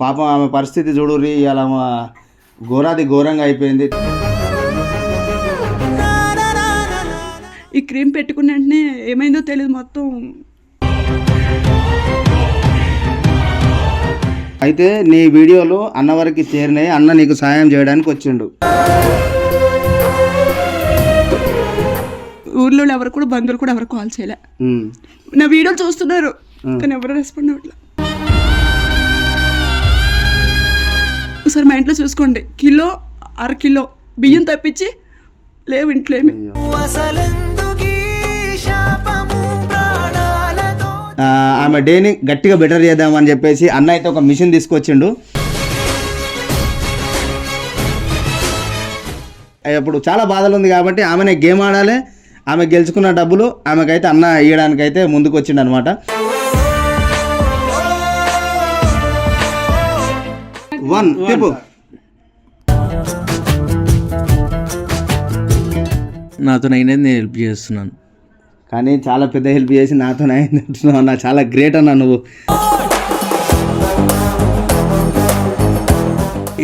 పాపం ఆమె పరిస్థితి చూడుర్రి ఇలా ఘోరాది ఘోరంగా అయిపోయింది. ఈ క్రీమ్ పెట్టుకున్న వెంటనే ఏమైందో తెలియదు మొత్తం. అయితే నీ వీడియోలు అన్న వరకు చేరినాయి అన్న నీకు సాయం చేయడానికి వచ్చిండు. ఊర్లో ఎవరు కూడా బంధువులు కూడా ఎవరు కాల్ చేయలే. నా వీడియోలు చూస్తున్నారు కానీ ఎవరు రెస్పాండ్ అవ్వట్లే. ఒకసారి మా ఇంట్లో చూసుకోండి. కిలో అర కిలో బియ్యం తప్పించి లేవు ఇంట్లో ఏమి. ఆ, ఆమె డేని గట్టిగా బెటర్ చేద్దామని చెప్పేసి అన్న అయితే ఒక మిషన్ తీసుకొచ్చిండు. ఇప్పుడు చాలా బాధలు ఉంది కాబట్టి ఆమెనే గేమ్ ఆడాలి. ఆమె గెలుచుకున్న డబ్బులు ఆమెకైతే అన్న ఇవ్వడానికైతే ముందుకు వచ్చిండు అనమాట వన్ తిప్పు నాతో అయినది నేను హెల్ప్ చేస్తున్నాను. కానీ చాలా పెద్ద హెల్ప్ చేసి నాతో అంటున్నావు అన్న చాలా గ్రేట్ అన్న నువ్వు.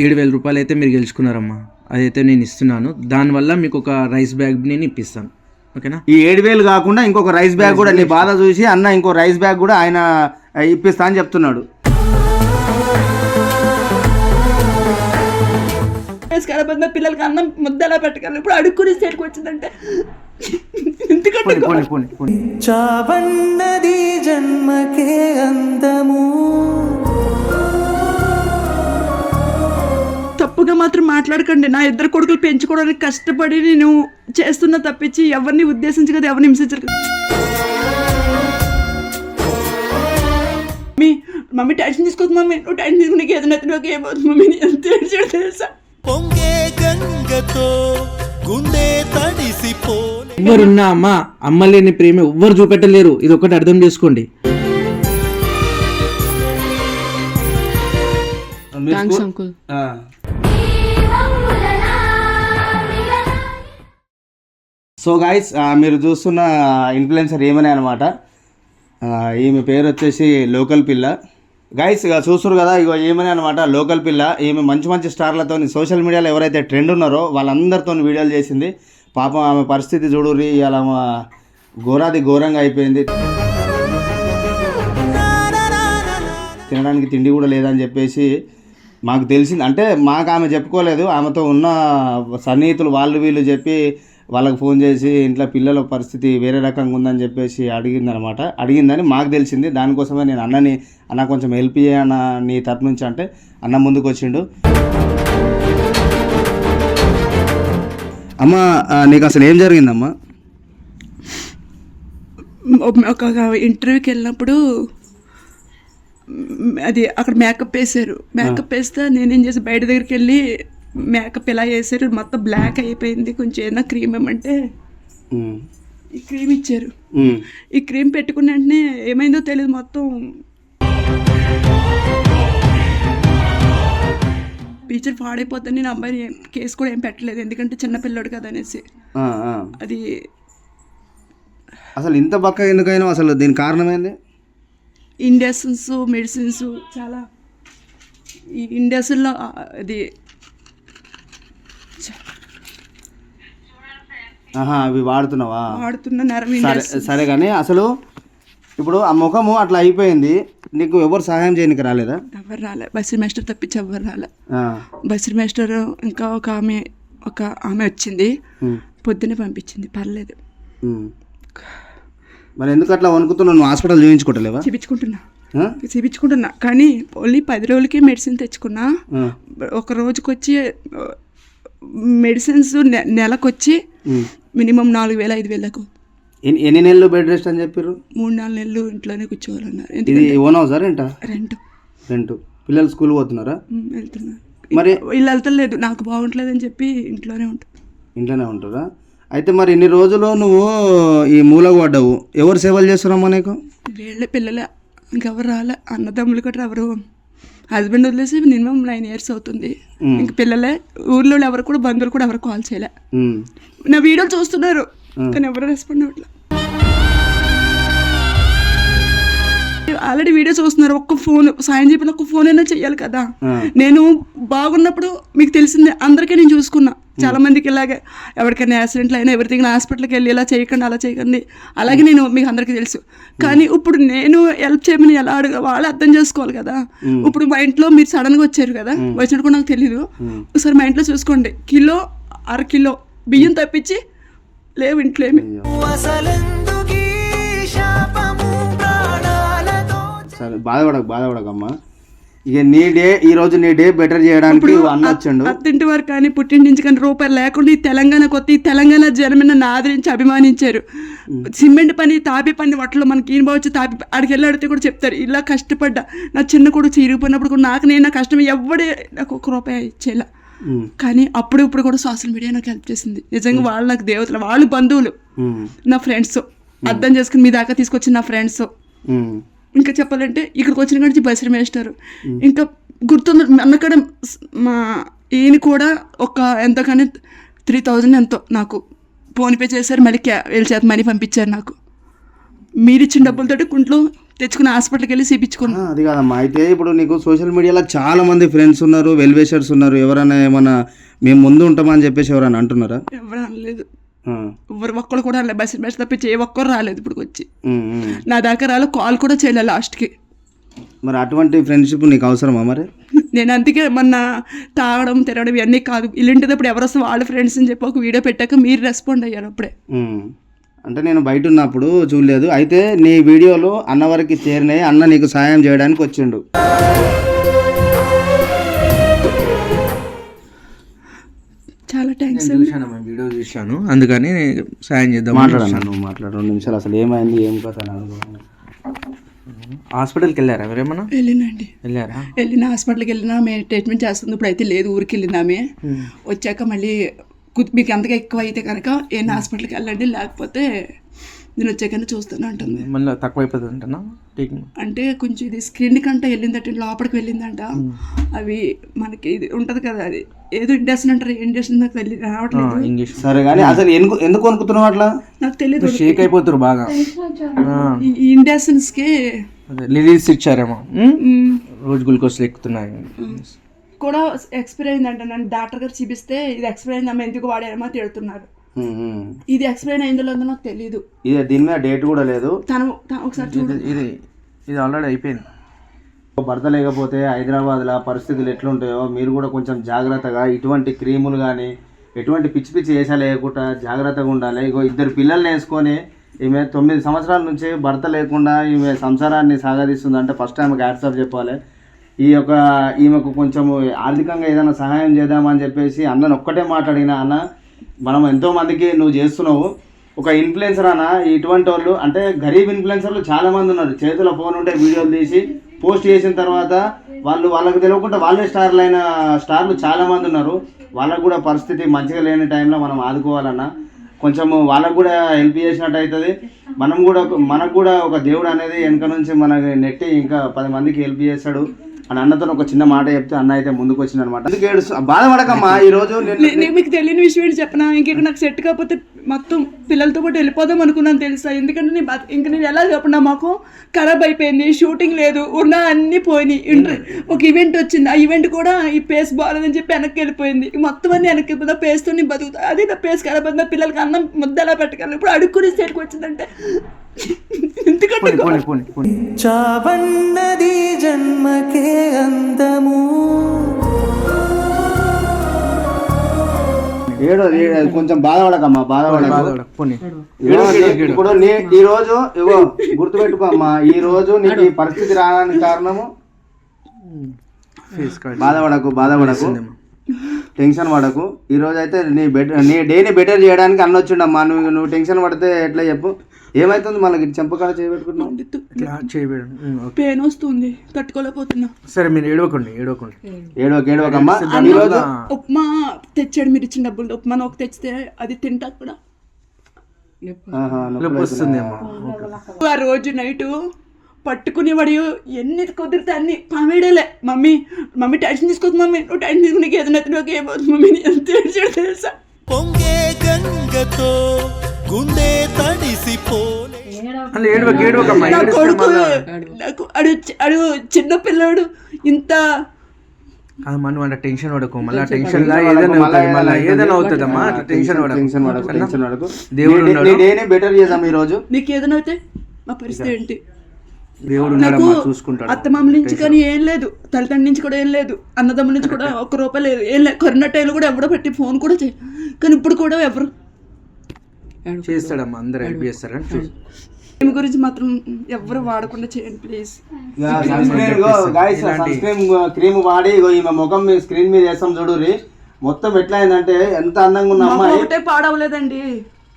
ఏడు వేల రూపాయలు అయితే మీరు గెలుచుకున్నారమ్మా. అదైతే నేను ఇస్తున్నాను. దానివల్ల మీకు ఒక రైస్ బ్యాగ్ నేను ఇప్పిస్తాను. ఓకేనా? ఈ ఏడు వేలు కాకుండా ఇంకొక రైస్ బ్యాగ్ కూడా నీ బాధ చూసి అన్న ఇంకో రైస్ బ్యాగ్ కూడా ఆయన ఇప్పిస్తా అని చెప్తున్నాడు. ఖరాబ్ అయిన పిల్లలకి అన్నం ముద్ద ఎలా పెట్టగలను. ఇప్పుడు అడుక్కునే స్టేట్కి వచ్చిందంటే ఎందుకంటే. చావన్నది జన్మకే అందము తప్పుగా మాత్రం మాట్లాడకండి. నా ఇద్దరు కొడుకులు పెంచుకోవడానికి కష్టపడి నేను చేస్తున్న తప్పించి ఎవరిని ఉద్దేశించి కదా ఎవరిని హింసించరు కదా. మమ్మీ టెన్షన్ తీసుకోవద్దు మమ్మీ. నువ్వు టెన్షన్ తీసుకుని నీకు ఏదైనా నాకు ఏమవుతుంది మమ్మీ? ఎంత తెలుసా? పొంగే గంగతో గుండె తడిసిపోలే. ఎవరున్నా అమ్మా అమ్మ లేని ప్రేమ ఎవ్వరు చూపెట్టలేరు. ఇది ఒకటి అర్థం చేసుకోండి. అంకుల్. సో గాయస్ మీరు చూస్తున్న ఇన్ఫ్లుయెన్సర్ ఏమని అనమాట. ఈమె పేరు వచ్చేసి లోకల్ పిల్ల. గైస్ ఇక చూస్తారు కదా ఇగో ఏమని అనమాట లోకల్ పిల్ల ఈమె మంచి మంచి స్టార్లతో సోషల్ మీడియాలో ఎవరైతే ట్రెండ్ ఉన్నారో వాళ్ళందరితో వీడియోలు చేసింది. పాపం ఆమె పరిస్థితి చూడుర్రి ఇలా ఘోరాది ఘోరంగా అయిపోయింది. తినడానికి తిండి కూడా లేదని చెప్పేసి మాకు తెలిసింది. అంటే మాకు ఆమె చెప్పుకోలేదు ఆమెతో ఉన్న సన్నిహితులు వాళ్ళు వీళ్ళు చెప్పి వాళ్ళకి ఫోన్ చేసి ఇంట్లో పిల్లల పరిస్థితి వేరే రకంగా ఉందని చెప్పేసి అడిగిందనమాట. అడిగిందని మాకు తెలిసింది. దానికోసమే నేను అన్నని అన్న కొంచెం హెల్ప్ చేయన్న నీ తరపు నుంచి అంటే అన్న ముందుకు వచ్చిండు. అమ్మ నీకు అసలు ఏం జరిగిందమ్మా? ఒక ఇంటర్వ్యూకి వెళ్ళినప్పుడు అది అక్కడ మేకప్ వేసారు మేకప్ వేస్తే నేనేం చేసి బయట దగ్గరికి వెళ్ళి మేకప్ ఇలా వేసారు మొత్తం బ్లాక్ అయిపోయింది కొంచెం ఏదైనా క్రీమ్ ఏమంటే. ఈ క్రీమ్ ఇచ్చారు. ఈ క్రీమ్ పెట్టుకున్న వెంటనే ఏమైందో తెలియదు మొత్తం టీచర్ పాడైపోతుంది నేను అబ్బాయిని కేసు కూడా ఏం పెట్టలేదు ఎందుకంటే చిన్నపిల్లడు కదా అనేసి. అది అసలు ఇంత బక్క ఎందుకైనా అసలు దీని కారణం ఏంది ఇండస్ట్రీస్ మెడిసిన్స్ చాలా ఈ ఇండస్ట్రీలో అది అవి వాడుతున్నావా? వాడుతున్న నరం సరే సరే కానీ అసలు ఇప్పుడు ఆ ముఖము అట్లా అయిపోయింది నీకు ఎవరు సహాయం చేయనికి రాలేదా? ఎవరు రాలే. బస్సు మాస్టర్ తప్పించి ఎవరు రాలే. ఆ, బస్సు మాస్టర్ ఇంకా ఒక ఆమె ఒక ఆమె వచ్చింది. ఉమ్, పొద్దున్నే పంపించింది. పర్లేదు. మరి ఎందుకు అట్లా వణుకుతున్నావు? నువ్వు హాస్పిటల్ చూపించుకోవట్లేవా చూపించుకుంటున్నా? చూపించుకుంటున్నా. కానీ ఓన్లీ పది రోజులకి మెడిసిన్ తెచ్చుకున్నా. ఒక రోజుకి వచ్చి మెడిసిన్స్ నెలకొచ్చి. మినిమం నాలుగు వేల ఐదు వేలకు ఎన్ని ఎన్ని నెలలు బెడ్ రెస్ట్ అని చెప్పారు మూడు నాలుగు నెలలు ఇంట్లోనే కూర్చోవాలన్నారు. ఇది ఓన్ హౌస్ రెంటా? రెంట్. రెంట్. పిల్లలు స్కూల్ పోతున్నారా? వెళ్తున్నారు. మరి వీళ్ళు వెళ్తలేదు. నాకు బాగుంటలేదని చెప్పి ఇంట్లోనే ఉంటుంది ఇంట్లోనే ఉంటారా? అయితే మరి ఇన్ని రోజులు నువ్వు ఈ మూలకు పడ్డావు. ఎవరు సేవలు చేస్తున్నామా నీకు? వీళ్ళే పిల్లలే. ఇంకెవరు రాలే. అన్నదమ్ములు కూడా ఎవరు హస్బెండ్ వదిలేసి మినిమం నైన్ ఇయర్స్ అవుతుంది. ఇంక పిల్లలే ఊర్లో ఎవరు కూడా బంధువులు కూడా ఎవరు కాల్ చేయలే. నా వీడియోలు చూస్తున్నారు కానీ ఎవరు రెస్పాండ్ అవ్వట్లే. ఆల్రెడీ వీడియో చూస్తున్నారు. ఒక్క ఫోన్ సాయం చెప్పిన ఒక్క ఫోన్ అయినా చెయ్యాలి కదా. నేను బాగున్నప్పుడు మీకు తెలిసిందే అందరికీ నేను చూసుకున్నా. చాలా మందికి ఇలాగే ఎవరికైనా యాక్సిడెంట్లు అయినా ఎవరికైనా హాస్పిటల్కి వెళ్ళి ఇలా చేయకండి అలా చేయకండి. అలాగే నేను మీకు అందరికీ తెలుసు. కానీ ఇప్పుడు నేను హెల్ప్ చేయమని ఎలా అడగ వాళ్ళు అర్థం చేసుకోవాలి కదా. ఇప్పుడు మా ఇంట్లో మీరు సడన్గా వచ్చారు కదా వచ్చినట్టు కూడా నాకు తెలియదు ఒకసారి మా ఇంట్లో చూసుకోండి. కిలో అర కిలో బియ్యం తప్పించి లేవు ఇంట్లో ఏమి. బాధపడకు బాధపడకమ్మా. ఇక నీ డే ఈ రోజు నీ డే బెటర్ చేయడానికి అన్న వచ్చిండు. అత్తింటి వారు కానీ పుట్టింటి నుంచి కానీ రూపాయలు లేకుండా ఈ తెలంగాణ కొత్త ఈ తెలంగాణ నన్ను ఆదరించి అభిమానించారు. సిమెంట్ పని తాపి పని వాటిలో మనకి ఈయన వచ్చి తాపి ఆడికి వెళ్ళి అడిగితే కూడా చెప్తారు ఇలా కష్టపడ్డా. నా చిన్న కొడుకు చిరిగిపోయినప్పుడు కూడా నాకు నేను నా కష్టం ఎవడే నాకు ఒక రూపాయి ఇచ్చేలా. కానీ అప్పుడు ఇప్పుడు కూడా సోషల్ మీడియా నాకు హెల్ప్ చేసింది. నిజంగా వాళ్ళు నాకు దేవతలు వాళ్ళు బంధువులు నా ఫ్రెండ్స్. అర్థం చేసుకుని మీ దాకా తీసుకొచ్చిన నా ఫ్రెండ్స్. ఇంకా చెప్పాలంటే ఇక్కడికి వచ్చిన కాడి నుంచి బసిరి మేస్టారు ఇంకా గుర్తుంది అన్నక్కడ మా ఈయన కూడా ఒక ఎంతో కానీ త్రీ థౌజండ్ ఎంతో నాకు. ఫోన్పే చేశారు మళ్ళీ క్యా వీళ్ళ చేత మనీ పంపించారు నాకు. మీరు ఇచ్చిన డబ్బులతోటి కుంట్లో తెచ్చుకుని హాస్పిటల్కి వెళ్ళి ఆ, చూపించుకున్నాను అది కాదమ్మా. అయితే ఇప్పుడు నీకు సోషల్ మీడియాలో చాలా మంది ఫ్రెండ్స్ ఉన్నారు వెల్ విషర్స్ ఉన్నారు. ఎవరైనా ఏమైనా మేము ముందు ఉంటామని చెప్పేసి ఎవరైనా అంటున్నారా? ఎవరు అనలేదు. ఎవరు ఒక్కరు కూడా అనలేదు బసిరి మేస్టర్ తప్పించి ఏ ఒక్కరు రాలేదు ఇప్పుడు వచ్చి. నా దాకా రాలో కాల్ కూడా చేయలేదు లాస్ట్కి. మరి అటువంటి ఫ్రెండ్షిప్ నీకు అవసరమా మరి? నేను అందుకే మొన్న తాగడం తిరగడం ఇవన్నీ కాదు. ఇల్లుంటప్పుడు ఎవరు వస్తే వాళ్ళ ఫ్రెండ్స్ అని చెప్పి ఒక వీడియో పెట్టాక మీరు రెస్పాండ్ అయ్యారు అప్పుడే. అంటే నేను బయట ఉన్నప్పుడు చూడలేదు. అయితే నీ వీడియోలు అన్న వరకు చేరినాయి అన్న నీకు సాయం చేయడానికి వచ్చిండు. థ్యాంక్స్ చూశాను వీడియో చూశాను. అందుకని సాయం చేద్దాం మాట్లాడన్నా నువ్వు? మాట్లాడు. రెండు నిమిషాలు. అసలు ఏమైంది? ఏం అడుగు. హాస్పిటల్కి వెళ్ళారా ఎవరేమన్నా? వెళ్ళినండి. వెళ్ళారా? వెళ్ళిన హాస్పిటల్కి వెళ్ళినా మేము ట్రీట్మెంట్ చేస్తుంది. ఇప్పుడు అయితే లేదు ఊరికి వెళ్ళిందామే వచ్చాక మళ్ళీ మీకు ఎంతగా ఎక్కువ అయితే కనుక ఏ హాస్పిటల్కి వెళ్ళండి లేకపోతే నేను వచ్చాకనే చూస్తాను అంటుంది. మళ్ళీ తక్కువ అయిపోతుంది అంటనా? అంటే కొంచెం ఇది స్క్రీన్ కంటే వెళ్ళిందంటే లోపలికి వెళ్ళిందంట. అవి మనకి ఇది ఉంటుంది కదా అది. ఏదో ఇండక్షన్ అంటారు ఇండక్షన్ నాకు తెలియదు రావట్లేదు. ఇంగ్లీష్ సరే కానీ అసలు ఎందుకు ఎందుకు అనుకుతున్నావు అట్లా? నాకు తెలియదు షేక్ అయిపోతారు బాగా. ఆ, ఈ ఇండక్షన్స్కి అదే లిలీస్ ఇచ్చారేమో? రోజు గ్లూకోజ్ ఎక్కుతున్నాయి. కూడా ఎక్స్పైర్ అయిందంట. నన్ను డాక్టర్ గారు చూపిస్తే ఇది ఎక్స్పైర్ అయిందమ్మా ఎందుకు వాడారమ్మా తిడుతున్నారు. ఇది ఎక్స్పైర్ అయిందో లేదో నాకు తెలియదు ఇది దీని మీద డేట్ కూడా లేదు. తను ఒకసారి చూడు. ఇది ఇది ఆల్రెడీ అయిపోయింది. భర్త లేకపోతే హైదరాబాద్లో పరిస్థితులు ఎట్లుంటాయో మీరు కూడా కొంచెం జాగ్రత్తగా ఇటువంటి క్రీములు కానీ ఎటువంటి పిచ్చి పిచ్చి వేసాలు వేయకుండా జాగ్రత్తగా ఉండాలి. ఇగో ఇద్దరు పిల్లల్ని వేసుకొని ఈమె తొమ్మిది సంవత్సరాల నుంచి భర్త లేకుండా ఈమె సంసారాన్ని సాగదీస్తుంది అంటే ఫస్ట్ ఆమెకు యాడ్సాప్ చెప్పాలి. ఈ యొక్క ఈమెకు కొంచెం ఆర్థికంగా ఏదైనా సహాయం చేద్దామని చెప్పేసి అన్నను ఒక్కటే మాట్లాడిన అన్న మనం ఎంతో మందికి నువ్వు చేస్తున్నావు. ఒక ఇన్ఫ్లుయెన్సర్ అన్న ఇటువంటి వాళ్ళు అంటే గరీబ్ ఇన్ఫ్లుయెన్సర్లు చాలా మంది ఉన్నారు. చేతిలో ఫోన్ ఉంటే వీడియోలు తీసి పోస్ట్ చేసిన తర్వాత వాళ్ళు వాళ్ళకి తెలియకుండా వాళ్ళే స్టార్లు అయిన స్టార్లు చాలా మంది ఉన్నారు. వాళ్ళకు కూడా పరిస్థితి మంచిగా లేని టైంలో మనం ఆదుకోవాలన్న కొంచెం వాళ్ళకు కూడా హెల్ప్ చేసినట్టు అవుతుంది మనం కూడా మనకు కూడా ఒక దేవుడు అనేది వెనక నుంచి మనకి నెట్టి ఇంకా పది మందికి హెల్ప్ చేస్తాడు. అని అన్నతో ఒక చిన్న మాట చెప్తే అన్న అయితే ముందుకు వచ్చింది అనమాట ఏడుస్తు బాధపడకమ్మా ఈ రోజు నేను- మీకు తెలియని విషయం ఏంటి చెప్పనా? ఇంక నాకు సెట్ కాకపోతే మొత్తం పిల్లలతో పాటు వెళ్ళిపోదాం అనుకున్నాను తెలుసా? ఎందుకంటే నేను ఇంక నేను ఎలా చెప్పనా? మాకు ఖరాబ్ అయిపోయింది షూటింగ్ లేదు ఉన్న అన్నీ పోయినాయి. ఇంటర్ ఒక ఈవెంట్ వచ్చింది. ఆ ఈవెంట్ కూడా ఈ పేస్ బాగాలేదని చెప్పి వెనక్కి వెళ్ళిపోయింది. మొత్తం అన్ని వెనక్కి వెళ్ళిపోయింది ఆ పేస్తో నేను బతుకుతా అదే నా పేస్ ఖరాబ్ అయింది నా పిల్లలకి అన్నం ముద్ద ఎలా పెట్టగలను. ఇప్పుడు అడుక్కునే స్టేట్కి వచ్చిందంటే ఎందుకంటే పోనీ పోనీ పోనీ చావన్నది జన్మకే అందము ఏడు ఏడు, కొంచెం బాధపడకమ్మా బాధపడక. ఇప్పుడు నీ ఈ రోజు ఇగో గుర్తుపెట్టుకో అమ్మా ఈ రోజు నీకు ఈ పరిస్థితి రావడానికి కారణము? బాధపడకు బాధపడకు. టెన్షన్ పడకు. ఈ రోజు అయితే నీ బెటర్ నీ డేని బెటర్ చేయడానికి అన్న వచ్చిండమ్మా నువ్వు నువ్వు టెన్షన్ పడితే ఎట్లా చెప్పు? ఏమైతుంది మనకి? చెంపకాడ ఇట్లా చేయబేడం పెయిన్ వస్తుంది. తట్టుకోలేకపోతున్నా. సరే మీరు ఏడవకండి ఏడవకండి. ఏడవక ఏడవకమ్మా ఉప్మా తెచ్చాడు మీరు ఇచ్చిన డబ్బులు. ఉప్మా ఒక తెచ్చితే అది తింటా కూడా. ఆ రోజు నైట్ పట్టుకునేవాడు ఎన్ని కుదిరితే అన్ని. పమిడలే మమ్మీ మమ్మీ టెన్షన్ తీసుకోవద్దు మమ్మీ. నువ్వు టెన్షన్ తీసుకుని నీకు ఏదైనా నాకు ఏమవుతుంది మమ్మీ ఎంత తెలుసా? పొంగే గంగతో గుండె తడిసిపోలే. నా కొడుకు నాకు అడు అడు చిన్న పిల్లోడు ఇంత అది మనం అంటే టెన్షన్ పడకు. మళ్ళీ టెన్షన్ లా ఏదైనా అవుతుంది మళ్ళీ ఏదైనా అవుతుందమ్మా. అట్లా టెన్షన్ టెన్షన్ పడకు. పడకు టెన్షన్ పడకు. దేవుడు నీ- ఉన్నాడు. నీ డేనే బెటర్ చేద్దాం ఈ రోజు నీకు ఏదైనా అయితే మా పరిస్థితి ఏంటి? దేవుడు నాకు చూసుకుంటాడు. అత్తమామ నుంచి కానీ ఏం లేదు. తల్లిదండ్రుల నుంచి కూడా ఏం లేదు. అన్నదమ్ముల నుంచి కూడా ఒక్క రూపాయి లేదు. ఏం లేదు. కరోనా టైంలో కూడా ఎవడో పెట్టి ఫోన్ కూడా చేయ కానీ ఇప్పుడు కూడా ఎవరు చేస్తాడమ్మా అందరు హెల్ప్ చేస్తారు కానీ చూసి. దీని గురించి మాత్రం ఎవరు వాడకుండా చేయండి ప్లీజ్. స్క్రీన్ క్రీమ్ వాడి ఇగో ఈమె ముఖం మీ స్క్రీన్ మీద వేస్తాం చూడురి మొత్తం ఎట్లా అయిందంటే ఎంత అందంగా ఉన్న అమ్మాయి. ఒకటే పాడవలేదండి.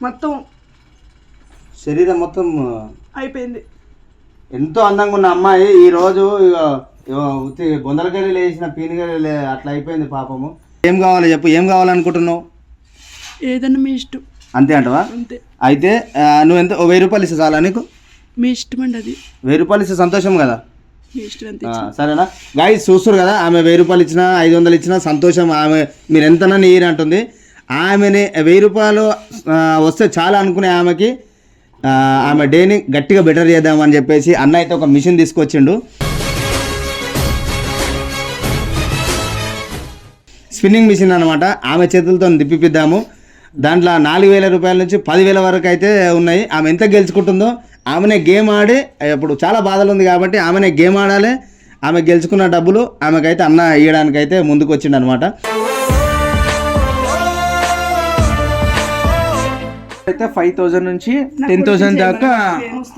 మొత్తం శరీరం మొత్తం అయిపోయింది. ఎంతో అందంగా ఉన్న అమ్మాయి. ఈ రోజు ఇగో ఇగో ఉత్తి బొందలకెళ్ళి లేచిన పీనికెళ్ళి అట్లా అయిపోయింది పాపము. ఏం కావాలి చెప్పు ఏం కావాలనుకుంటున్నావు? ఏదన్నా మీ ఇష్టం. అంతే అంటవా? అంతే. అయితే ఆ, నువ్వు ఎంత ఓ వెయ్యి రూపాయలు ఇస్తే చాలా నీకు? మీ ఇష్టం అండి అది. వెయ్యి రూపాయలు ఇస్తే సంతోషం కదా? మీ ఇష్టం ఎంత ఆ, సరేనా? గాయస్ చూస్తారు కదా ఆమె వెయ్యి రూపాయలు ఇచ్చినా ఐదు వందలు ఇచ్చినా సంతోషం ఆమె మీరు ఎంతనని ఇయ్యరు అంటుంది. ఆమెని వెయ్యి రూపాయలు ఆ, వస్తే చాలా అనుకునే ఆమెకి ఆ, ఆమె డేని గట్టిగా బెటర్ చేద్దామని చెప్పేసి అన్న అయితే ఒక మిషన్ తీసుకొచ్చిండు. స్పిన్నింగ్ మిషన్ అనమాట ఆమె చేతులతో తిప్పిపిద్దాము. దాంట్లో నాలుగు వేల రూపాయల నుంచి పదివేల వరకు అయితే ఉన్నాయి. ఆమె ఎంత గెలుచుకుంటుందో ఆమెనే గేమ్ ఆడి ఇప్పుడు చాలా బాధలు ఉంది కాబట్టి ఆమెనే గేమ్ ఆడాలి. ఆమె గెలుచుకున్న డబ్బులు ఆమెకైతే అన్న ఇవ్వడానికైతే ముందుకు అనమాట అయితే ఫైవ్ థౌసండ్ నుంచి టెన్ థౌసండ్ దాకా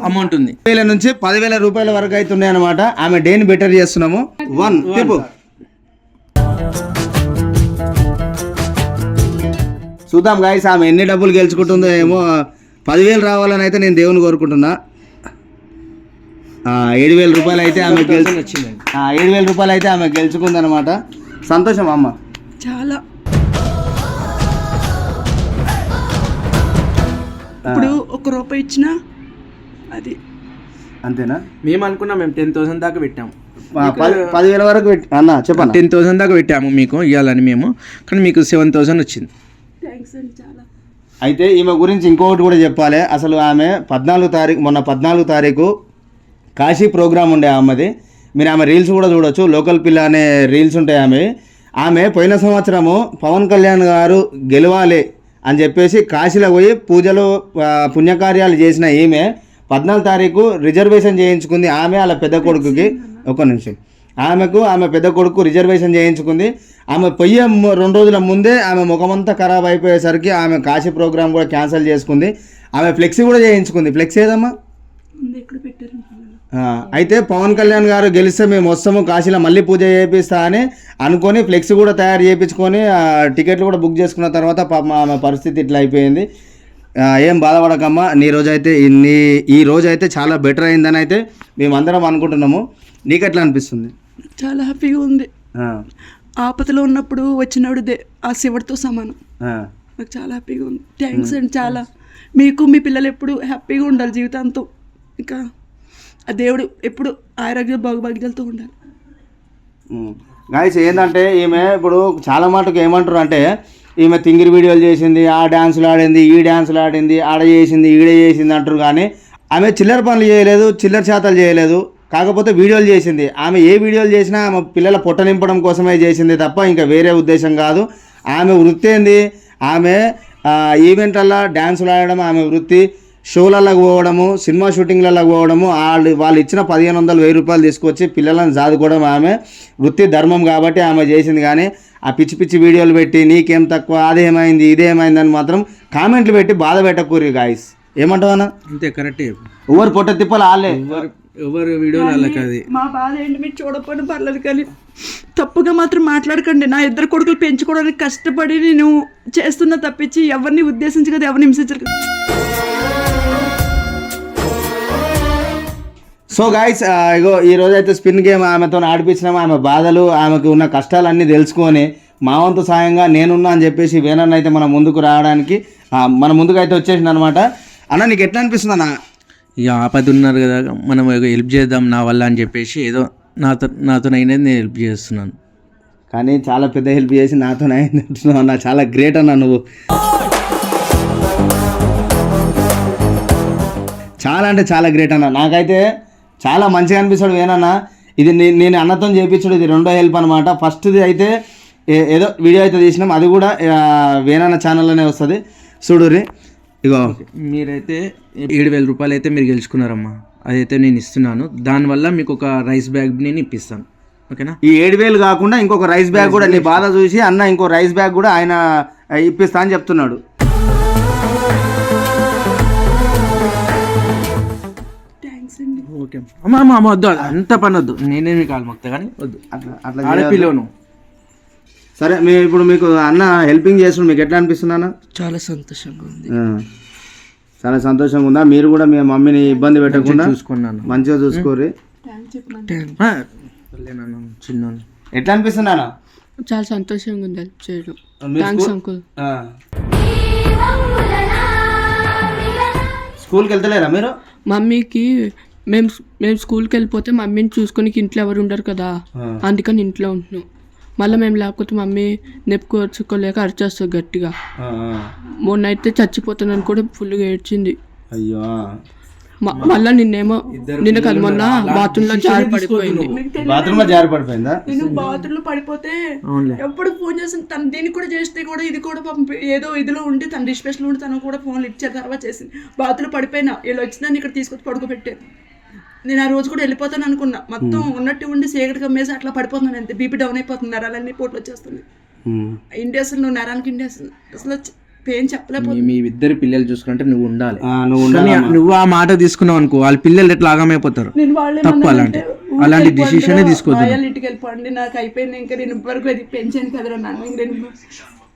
అమౌంట్ ఉంది. వేల నుంచి పదివేల రూపాయల వరకు అయితే ఉన్నాయి అనమాట ఆమె డేని బెటర్ చేస్తున్నాము? వన్ చూద్దాం గాయస్ ఆమె ఎన్ని డబ్బులు గెలుచుకుంటుందో ఏమో. పదివేలు రావాలని అయితే నేను దేవుని కోరుకుంటున్నా. ఆ, ఏడు వేల రూపాయలు అయితే ఆమె గెలుచు ఏడు వేల రూపాయలు అయితే ఆమె గెలుచుకుందనమాట సంతోషం అమ్మ. చాలా. ఇప్పుడు ఒక రూపాయి ఇచ్చినా అది. అంతేనా? మేము అనుకున్నాం మేము టెన్ థౌసండ్ దాకా పెట్టాము. పదివేల వరకు పెట్టి అన్న చెప్పన్న. టెన్ థౌసండ్ దాకా పెట్టాము మీకు ఇవ్వాలని మేము. కానీ మీకు సెవెన్ థౌసండ్ వచ్చింది. థ్యాంక్స్ అండి చాలా. అయితే ఈమె గురించి ఇంకొకటి కూడా చెప్పాలి. అసలు ఆమె పద్నాలుగు తారీఖు మొన్న పద్నాలుగు తారీఖు కాశీ ప్రోగ్రామ్ ఉండే ఆమెది. మీరు ఆమె రీల్స్ కూడా చూడొచ్చు. లోకల్ పిల్ల అనే రీల్స్ ఉంటాయి ఆమె. ఆమె పోయిన సంవత్సరము పవన్ కళ్యాణ్ గారు గెలవాలి అని చెప్పేసి కాశీలో పోయి పూజలు పుణ్యకార్యాలు చేసిన ఈమె పద్నాలుగు తారీఖు రిజర్వేషన్ చేయించుకుంది ఆమె వాళ్ళ పెద్ద కొడుకుకి. ఒక నిమిషం. ఆమెకు ఆమె పెద్ద కొడుకు రిజర్వేషన్ చేయించుకుంది. ఆమె పొయ్యే రెండు రోజుల ముందే ఆమె ముఖమంతా ఖరాబ్ అయిపోయేసరికి ఆమె కాశీ ప్రోగ్రామ్ కూడా క్యాన్సిల్ చేసుకుంది. ఆమె ఫ్లెక్సీ కూడా చేయించుకుంది. ఫ్లెక్సీ ఏదమ్మా? అయితే పవన్ కళ్యాణ్ గారు గెలిస్తే మేము వస్తాము కాశీలో మళ్ళీ పూజ చేపిస్తా అని అనుకొని ఫ్లెక్స్ కూడా తయారు చేయించుకొని టికెట్లు కూడా బుక్ చేసుకున్న తర్వాత పాపం ఆమె పరిస్థితి ఇట్లా అయిపోయింది. ఏం బాధపడకమ్మా నీ రోజు అయితే నీ ఈ రోజు అయితే చాలా బెటర్ అయిందని అయితే మేమందరం అనుకుంటున్నాము. నీకు ఎట్లా అనిపిస్తుంది? చాలా హ్యాపీగా ఉంది. ఆపదలో ఉన్నప్పుడు వచ్చినప్పుడు ఆ శివుడితో సమానం. నాకు చాలా హ్యాపీగా ఉంది. థ్యాంక్స్ అండి చాలా. మీకు మీ పిల్లలు ఎప్పుడు హ్యాపీగా ఉండాలి జీవితాంతం. ఇంకా ఆ దేవుడు ఎప్పుడు ఆరోగ్య బాగుభాగ్యాలతో ఉండాలి. గాయస్ ఏంటంటే ఈమె ఇప్పుడు చాలా మటుకు ఏమంటారు అంటే ఈమె తింగిరి వీడియోలు చేసింది ఆ డ్యాన్సులు ఆడింది ఈ డ్యాన్సులు ఆడింది ఆడ చేసింది ఈడ చేసింది అంటారు కానీ ఆమె చిల్లర పనులు చేయలేదు చిల్లర చేతలు చేయలేదు. కాకపోతే వీడియోలు చేసింది. ఆమె ఏ వీడియోలు చేసినా ఆమె పిల్లల పొట్ట నింపడం కోసమే చేసింది తప్ప ఇంకా వేరే ఉద్దేశం కాదు. ఆమె వృత్తి ఏంది? ఆమె ఆ, ఈవెంట్లల్లో డ్యాన్సులు ఆడడం ఆమె వృత్తి షోలలోకి పోవడము సినిమా షూటింగ్లలోకి పోవడము వాళ్ళు వాళ్ళు ఇచ్చిన పదిహేను వందలు వెయ్యి రూపాయలు తీసుకొచ్చి పిల్లలను చదువుకోవడం ఆమె వృత్తి ధర్మం కాబట్టి ఆమె చేసింది. కానీ ఆ పిచ్చి పిచ్చి వీడియోలు పెట్టి నీకేం తక్కువ అదేమైంది ఇదేమైంది అని మాత్రం కామెంట్లు పెట్టి బాధ పెట్టకూరి గాయస్ ఏమంటావన్నా అంతే కరెక్టే ఎవరు పొట్ట తిప్పాలి వాళ్ళే ఎవరు వీడియోలు వాళ్ళకి అది. మా బాధ ఏంటి మీరు చూడకపోయినా పర్లేదు కానీ తప్పుగా మాత్రం మాట్లాడకండి. నా ఇద్దరు కొడుకులు పెంచుకోవడానికి కష్టపడి నేను చేస్తున్నా తప్పించి ఎవరిని ఉద్దేశించి కదా ఎవరిని హింసించరు కదా. సో గాయస్ ఇగో ఈ రోజు అయితే స్పిన్ గేమ్ ఆమెతో ఆడిపించినాము. ఆమె బాధలు ఆమెకు ఉన్న కష్టాలన్నీ తెలుసుకొని మా వంతు సాయంగా నేనున్నా అని చెప్పేసి వేనన్న అయితే మన ముందుకు రావడానికి మన ముందుకు అయితే వచ్చేసింది అనమాట అన్న నీకు ఎట్లా అనిపిస్తుంది అన్న ఇక ఆపద ఉన్నారు కదా మనం హెల్ప్ చేద్దాం నా వల్ల అని చెప్పేసి ఏదో నాతో నాతో అయినది నేను హెల్ప్ చేస్తున్నాను. కానీ చాలా పెద్ద హెల్ప్ చేసి నాతో అయింది అంటున్నావు అన్న చాలా గ్రేట్ అన్న నువ్వు. చాలా అంటే చాలా గ్రేట్ అన్న. నాకైతే చాలా మంచిగా అనిపిస్తాడు ఏనన్నా ఇది నేను అన్నతో చేయించాడు ఇది రెండో హెల్ప్ అనమాట ఫస్ట్ది అయితే ఏ- ఏదో వీడియో అయితే తీసినాం అది కూడా వేనన్న ఛానల్లోనే వస్తుంది. చూడుర్రి. ఇగో మీరైతే ఏడు వేల రూపాయలు అయితే మీరు గెలుచుకున్నారమ్మా. అదైతే నేను ఇస్తున్నాను. దానివల్ల మీకు ఒక రైస్ బ్యాగ్ నేను ఇప్పిస్తాను. ఓకేనా? ఈ ఏడు వేలు కాకుండా ఇంకొక రైస్ బ్యాగ్ కూడా నీ బాధ చూసి అన్న ఇంకో రైస్ బ్యాగ్ కూడా ఆయన ఇప్పిస్తా అని చెప్తున్నాడు. థ్యాంక్స్ అండి. ఓకే. అమ్మా అమ్మ అమ్మ వద్దు అంత పని వద్దు. నేనే మీకు కాలు మొక్తా కానీ వద్దు. అట్లా అట్లా ఆడపిల్లను. సరే మీ ఇప్పుడు మీకు అన్న హెల్పింగ్ చేస్తున్నాడు. మీకు ఎట్లా అనిపిస్తుంది అన్న? చాలా సంతోషంగా ఉంది. చాలా సంతోషంగా ఉందా? మీరు కూడా మీ మమ్మీని ఇబ్బంది పెట్టకుండా చూసుకున్నాను మంచిగా వదిలేనన్న, చిన్నోని. ఎట్లా అనిపిస్తుంది అన్న? చాలా సంతోషంగా ఉంది హెల్ప్ చేయడం. Thanks school- uncle. స్కూల్కి వెళ్తలేరా మీరు? మమ్మీకి మేము మేము స్కూల్కి వెళ్ళిపోతే మమ్మీని చూసుకొని ఇంట్లో ఎవరు ఉండరు కదా. అందుకని ఇంట్లో ఉంటున్నాం. మళ్ళీ మేము లేకపోతే మమ్మీ నెప్పుకోర్చుకోలేక అరిచేస్తుంది గట్టిగా. మొన్న అయితే చచ్చిపోతానని కూడా ఫుల్గా ఏడ్చింది. అయ్యో. మళ్ళా నిన్నేమో నిన్న కదా మొన్న బాత్రూంలో జారి పడిపోయింది. బాత్రూమ్లో జారి పడిపోయిందా? నేను బాత్రూంలో పడిపోతే అవునులే. ఎప్పుడు ఫోన్ చేసిన తను దీనికి కూడా చేస్తే కూడా ఇది కూడా పాపం ఏదో ఇదిలో ఉండి తన డిస్పెషన్లో ఉండి తను కూడా ఫోన్లు ఇచ్చారు తర్వాత చేసింది. బాత్రూంలో పడిపోయినా వీళ్ళు వచ్చి నన్ను ఇక్కడ తీసుకొచ్చి పడుకోబెట్టారు నేను ఆ రోజు కూడా వెళ్ళిపోతాను అనుకున్నా. మొత్తం ఉన్నట్టు ఉండి సీకటి కమ్మేసి అట్లా పడిపోతున్నాను అంతే. బీపీ డౌన్ అయిపోతుంది. నరాలన్నీ పోట్లు వచ్చేస్తుంది. ఇండేషన్ నరానికి ఇండేషన్ అసలు పెయిన్ చెప్పలేకపోతుంది మీ ఇద్దరు పిల్లలు చూసుకుంటే నువ్వు ఉండాలి. ఆ, నువ్వు. నువ్వు ఆ మాట తీసుకున్నావు అనుకో వాళ్ళ పిల్లలు ఎట్లా ఆగమైపోతారు? నేను వాళ్ళే తప్పు అలాంటి అలాంటి డిసిషనే తీసుకోవద్దు వాళ్ళ ఇంటికి వెళ్ళిపోండి నాకు అయిపోయింది. ఇంకా నేను వరకు అది పెంచాను కదరా నన్ను. నేను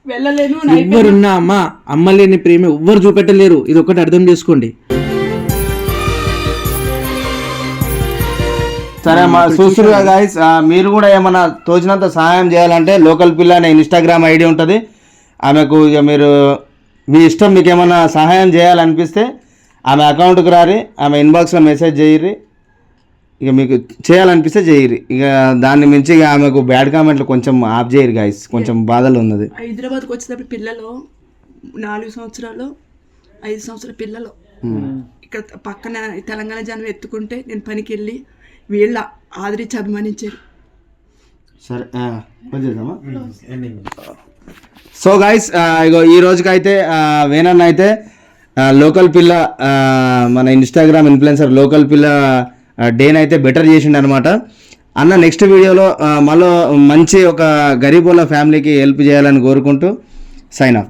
వెళ్ళలేను ఎవ్వరున్నా అమ్మ అమ్మ లేని ప్రేమ ఎవ్వరు చూపెట్టలేరు. ఇది ఒకటి అర్థం చేసుకోండి. సరే అమ్మా చూస్తురుగా గాయస్ మీరు కూడా ఏమన్నా తోచినంత సహాయం చేయాలంటే లోకల్ పిల్ల అనే ఇన్స్టాగ్రామ్ ఐడి ఉంటుంది. ఆమెకు ఇక మీరు మీ ఇష్టం మీకు ఏమన్నా సహాయం చేయాలనిపిస్తే ఆమె అకౌంట్కి రారి ఆమె ఇన్బాక్స్లో మెసేజ్ చేయరి. ఇక మీకు చేయాలనిపిస్తే చేయరి. ఇక దాన్ని మించి ఇక ఆమెకు బ్యాడ్ కామెంట్లు కొంచెం ఆఫ్ చేయరు గాయస్ కొంచెం బాధలు ఉన్నది. హైదరాబాద్కి వచ్చేటప్పుడు పిల్లలు నాలుగు సంవత్సరాలు ఐదు సంవత్సరాల పిల్లలు. ఇక్కడ పక్కన తెలంగాణ జనం ఎత్తుకుంటే నేను పనికి వెళ్ళి వీళ్ళ ఆదరించి అభిమానించారు. సరే సో గైస్ ఇగో ఈ రోజుకైతే ఆ, వేణన్న అయితే లోకల్ పిల్ల మన ఇన్స్టాగ్రామ్ ఇన్ఫ్లుయెన్సర్ లోకల్ పిల్ల డేన్ అయితే బెటర్ చేసిండు అనమాట అన్న నెక్స్ట్ వీడియోలో మళ్ళీ మంచి ఒక గరీబ్ వాళ్ళ ఫ్యామిలీకి హెల్ప్ చేయాలని కోరుకుంటూ సైన్ ఆఫ్